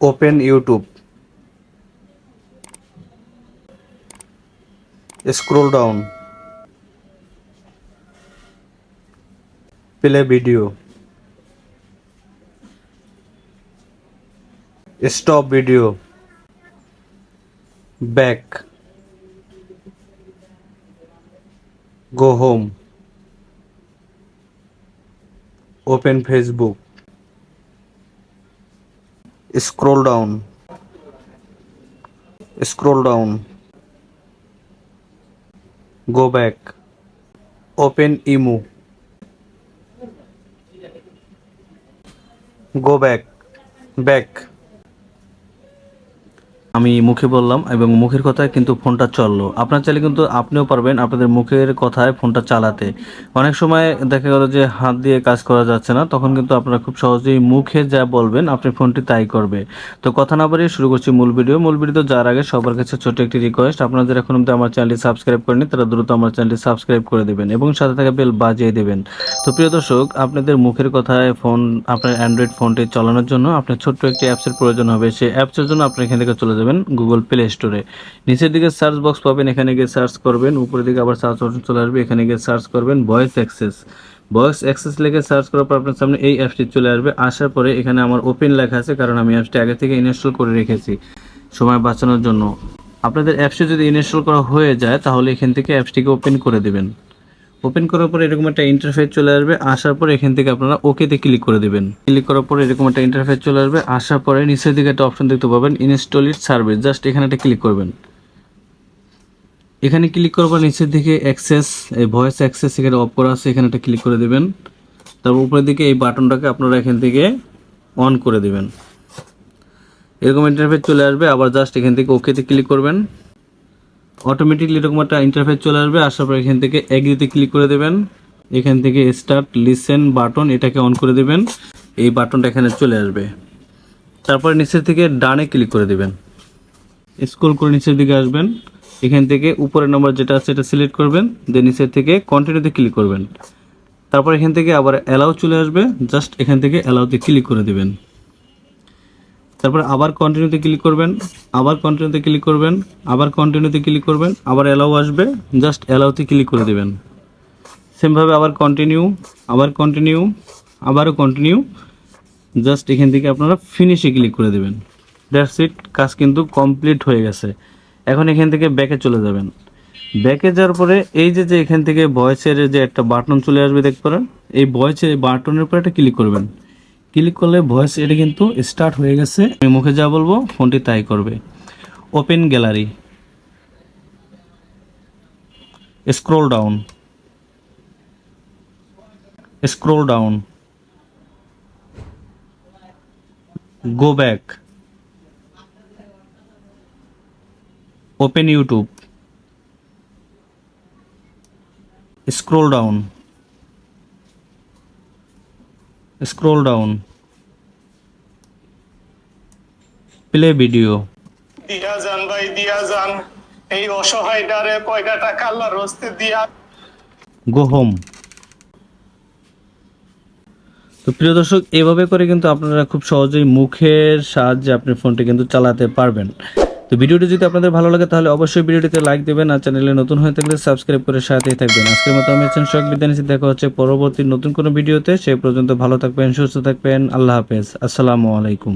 Open YouTube. Scroll down. Play video. Stop video. Back. Go home. Open Facebook. Scroll down. Scroll down. Go back. Open Emu. Go back. Back. আমি মুখে বললাম এবং মুখের কথায় কিন্তু ফোনটা চলল। আপনার চাইলে কিন্তু আপনিও পারবেন আপনাদের মুখের কথায় ফোনটা চালাতে। অনেক সময় দেখা গেল যে হাত দিয়ে কাজ করা যাচ্ছে না, তখন কিন্তু আপনারা খুব সহজেই মুখে যা বলবেন আপনি ফোনটি তাই করবে। তো কথা না বাড়িয়ে শুরু করছি মূল ভিডিও। মূল ভিডিও যাওয়ার আগে সবার কাছে ছোট একটি রিকোয়েস্ট আপনাদের এখন অব্দি আমার চ্যানেলটি সাবস্ক্রাইব করেনি তারা দ্রুত আমার চ্যানেলটি সাবস্ক্রাইব করে দেবেন এবং সাথে থাকা বেল বাজিয়ে দেবেন। তো প্রিয় দর্শক, আপনাদের মুখের কথায় ফোন আপনার অ্যান্ড্রয়েড ফোনটি চালানোর জন্য আপনার ছোট্ট একটি অ্যাপসের প্রয়োজন হবে। সেই অ্যাপসের জন্য আপনি এখান থেকে চলে যাবেন। গুগল প্লে স্টোরে নিচের দিকে সার্চ বক্স পাবেন, এখানে গিয়ে সার্চ করবেন, উপরের দিকে আবার সার্চ অপশন চলে আসবে, এখানে গিয়ে সার্চ করবেন ভয়েস অ্যাক্সেস ভয়েস অ্যাক্সেস লিখে সার্চ করার পর আপনার সামনে এই অ্যাপসটি চলে আসবে। আসার পরে এখানে আমার ওপেন লেখা আছে, কারণ আমি অ্যাপসটি আগে থেকে ইনস্টল করে রেখেছি সময় বাঁচানোর জন্য। আপনাদের অ্যাপসটি যদি ইনস্টল করা হয়ে যায়, তাহলে এখান থেকে অ্যাপসটিকে ওপেন করে দেবেন। ওপেন করার পর এরকম একটা ইন্টারফেস চলে আসবে, আসার পর এখান থেকে আপনারা ওকেতে ক্লিক করে দেবেন। ক্লিক করার পর এরকম একটা ইন্টারফেস চলে আসবে, আসার পরে নিচের দিকে একটা অপশন দেখতে পাবেন ইনস্টল ইট সার্ভিস জাস্ট এখানে একটা ক্লিক করবেন। এখানে ক্লিক করার পর নিচের দিকে অ্যাক্সেস এই ভয়েস অ্যাক্সেস এখানে অফ করা আছে, এখানে একটা ক্লিক করে দেবেন। তারপর উপরের দিকে এই বাটনটাকে আপনারা এখান থেকে অন করে দেবেন। এরকম ইন্টারফেস চলে আসবে, আবার জাস্ট এখান থেকে ওকেতে ক্লিক করবেন। অটোমেটিকলি এরকম একটা ইন্টারফেস চলে আসবে, আসার পর এখান থেকে এগ্রিতে ক্লিক করে দেবেন। এখান থেকে স্টার্ট লিসেন বাটন এটাকে অন করে দেবেন। এই বাটনটা এখানে চলে আসবে। তারপর নিচের থেকে ডানে ক্লিক করে দেবেন। স্ক্রল করে নিচের দিকে আসবেন। এখান থেকে উপরের নম্বর যেটা আছে এটা সিলেক্ট করবেন। দেন নিচের থেকে কন্টিনিউতে ক্লিক করবেন। তারপর এখান থেকে আবার অ্যালাউ চলে আসবে। জাস্ট এখান থেকে অ্যালাউতে ক্লিক করে দেবেন। তারপর আবার কন্টিনিউতে ক্লিক করবেন, আবার কন্টিনিউতে ক্লিক করবেন, আবার কন্টিনিউতে ক্লিক করবেন, আবার অ্যালাউ আসবে জাস্ট অ্যালাউতে ক্লিক করে দেবেন। সেমভাবে আবার কন্টিনিউ আবার কন্টিনিউ আবারও কন্টিনিউ জাস্ট এখান থেকে আপনারা ফিনিশে ক্লিক করে দেবেন। দ্যাটস ইট কাজ কিন্তু কমপ্লিট হয়ে গেছে। এখন এখান থেকে ব্যাকে চলে যাবেন। ব্যাকে যাওয়ার পরে এই যে যে এখান থেকে ভয়েসের যে একটা বাটন চলে আসবে, দেখতে পারেন? এই ভয়েসের বাটনের উপরে একটা ক্লিক করবেন। ক্লিক করলে ভয়েস এটা কিন্তু স্টার্ট হয়ে গেছে। আমি মুখে যা বলব, ফোনটি তাই করবে। Open gallery scroll down scroll down go back open YouTube scroll down scroll down play video দিয়া যান ভাই দিয়া যান। এই অসহায়টারে কয়টা টাকা আল্লাহর হস্তে দিয়া গো হোম তো প্রিয় দর্শক এভাবে করে কিন্তু আপনারা খুব সহজেই মুখের সাহায্যে আপনি ফোনটি কিন্তু চালাতে পারবেন। তো ভিডিওটি যদি আপনাদের ভালো লাগে, তাহলে অবশ্যই ভিডিওটিতে লাইক দেবেন আর চ্যানেলে নতুন হয়ে থাকলে সাবস্ক্রাইব করে সাথেই থাকবেন। আজকের মতো আমি আছেন শখ বিদ্যানী দেখা হচ্ছে পরবর্তী নতুন কোনো ভিডিওতে। সে পর্যন্ত ভালো থাকবেন, সুস্থ থাকবেন। আল্লাহ হাফেজ। আসসালামু আলাইকুম।